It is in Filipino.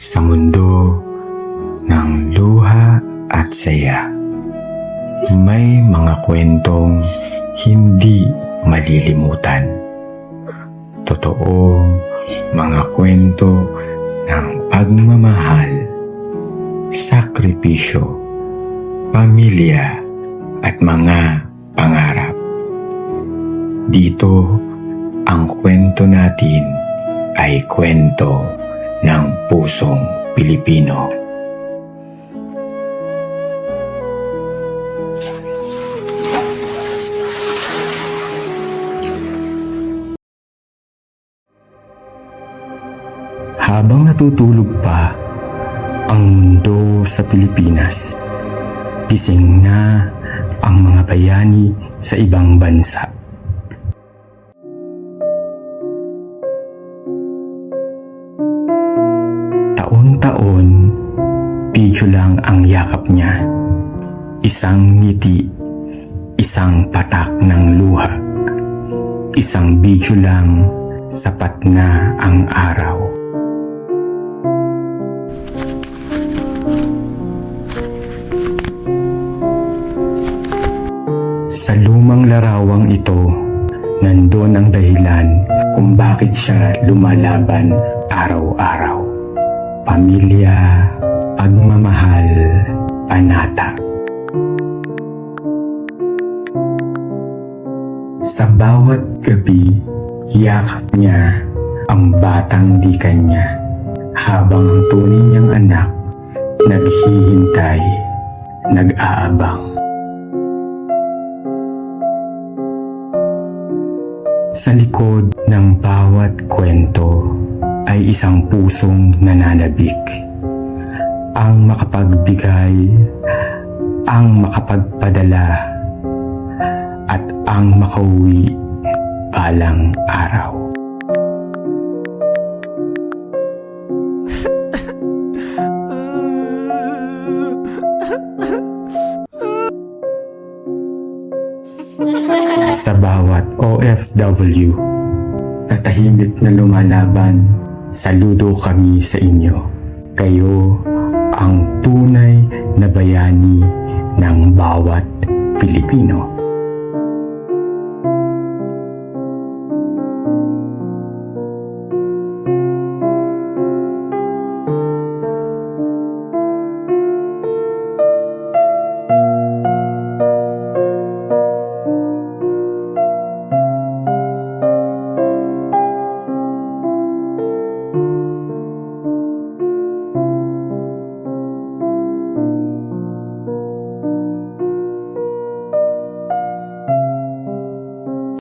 sa mundo ng luha at saya. May mga kwentong hindi malilimutan. Totoong mga kwento ng pagmamahal, sakripisyo, pamilya at mga pangarap. Dito, ang kwento natin ay kwento ng pusong Pilipino. Habang natutulog pa ang mundo sa Pilipinas, gising na ang mga bayani sa ibang bansa. Taon-taon, video lang ang yakap niya. Isang ngiti, isang patak ng luha. Isang video lang, sapat na ang araw. Sa lumang larawang ito, nandun ang dahilan kung bakit siya lumalaban araw-araw. Pamilya, pagmamahal, panata. Sa bawat gabi, yakap niya ang batang di kanya habang ang tunay niyang anak naghihintay, nag-aabang. Sa likod ng bawat kwento ay isang pusong nananabik. Ang makapagbigay, ang makapagpadala, at ang makauwi balang araw. Sa bawat OFW na tahimik na lumalaban, saludo kami sa inyo. Kayo ang tunay na bayani ng bawat Pilipino.